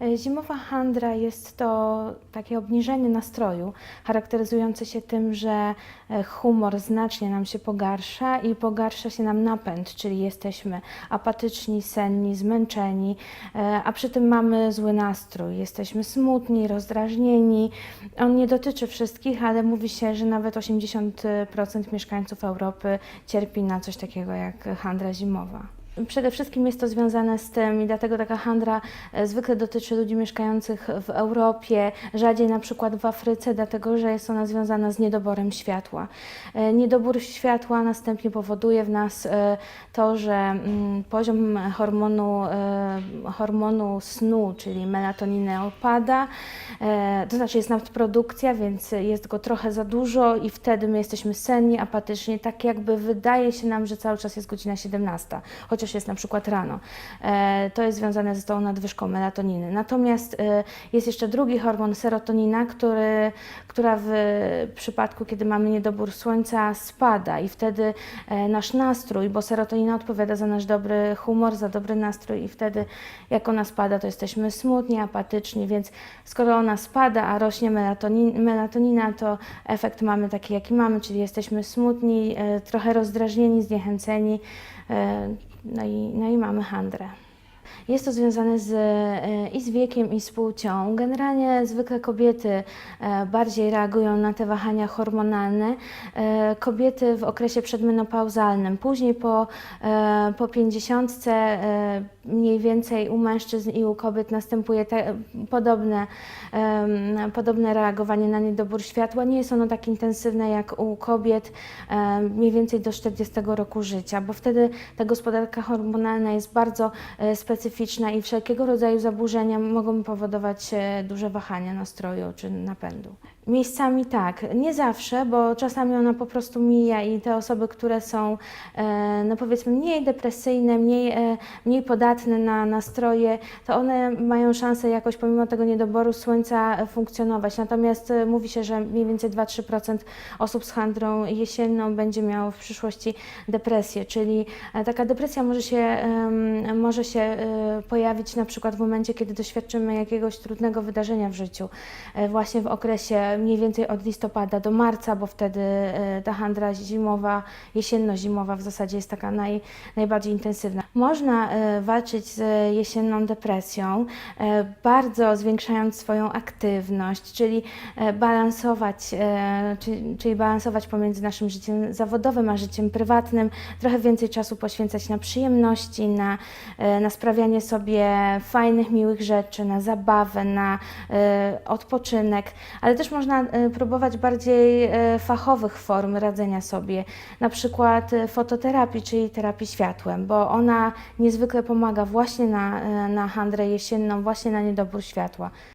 E, Zimowa handra jest to takie obniżenie nastroju, charakteryzujące się tym, że e, humor znacznie nam się pogarsza i pogarsza się nam napęd, czyli jesteśmy apatyczni, senni, zmęczeni, e, a przy tym mamy zły nastrój, jesteśmy smutni, rozdrażnieni. On nie dotyczy wszystkich, ale mówi się, że nawet 80% mieszkańców Europy cierpi na coś takiego jak handra zimowa. Przede wszystkim jest to związane z tym i dlatego taka handra e, zwykle dotyczy ludzi mieszkających w Europie, rzadziej na przykład w Afryce, dlatego że jest ona związana z niedoborem światła. E, Niedobór światła następnie powoduje w nas e, to, że mm, poziom hormonu, hormonu snu, czyli melatoniny opada, to znaczy jest nadprodukcja, więc jest go trochę za dużo i wtedy my jesteśmy senni, apatyczni, tak jakby wydaje się nam, że cały czas jest godzina 17, chociaż jest na przykład rano. E, To jest związane z tą nadwyżką melatoniny. Natomiast e, jest jeszcze drugi hormon, serotonina, który, która w przypadku, kiedy mamy niedobór słońca, spada i wtedy e, nasz nastrój, bo serotonina odpowiada za nasz dobry humor, za dobry nastrój i wtedy jak ona spada, to jesteśmy smutni, apatyczni, więc skoro ona spada, a rośnie melatonin, melatonina, to efekt mamy taki, jaki mamy, czyli jesteśmy smutni, trochę rozdrażnieni, zniechęceni, no i, no i mamy handrę. Jest to związane z, e, i z wiekiem, i z płcią. Generalnie zwykle kobiety e, bardziej reagują na te wahania hormonalne. E, Kobiety w okresie przedmenopauzalnym, później po, po 50 e, mniej więcej u mężczyzn i u kobiet następuje te, podobne, em, podobne reagowanie na niedobór światła. Nie jest ono tak intensywne jak u kobiet e, mniej więcej do 40 roku życia, bo wtedy ta gospodarka hormonalna jest bardzo e, specyficzna i wszelkiego rodzaju zaburzenia mogą powodować e, duże wahania nastroju czy napędu. Miejscami tak, nie zawsze, bo czasami ona po prostu mija i te osoby, które są e, no powiedzmy mniej depresyjne, mniej, e, mniej podatne na nastroje, to one mają szansę jakoś pomimo tego niedoboru słońca funkcjonować. Natomiast e, mówi się, że mniej więcej 2-3% osób z handrą jesienną będzie miało w przyszłości depresję, czyli e, taka depresja może się, może się e, pojawić na przykład w momencie, kiedy doświadczymy jakiegoś trudnego wydarzenia w życiu, właśnie w okresie mniej więcej od listopada do marca, bo wtedy ta handra zimowa, jesienno-zimowa w zasadzie jest taka naj, najbardziej intensywna. Można e, walczyć z jesienną depresją, e, bardzo zwiększając swoją aktywność, czyli e, balansować, e, czyli, balansować pomiędzy naszym życiem zawodowym a życiem prywatnym, trochę więcej czasu poświęcać na przyjemności, na, na sprawianie sobie fajnych, miłych rzeczy, na zabawę, na odpoczynek, ale też można próbować bardziej fachowych form radzenia sobie, na przykład fototerapii, czyli terapii światłem, bo ona niezwykle pomaga właśnie na, e, na handrę jesienną, właśnie na niedobór światła.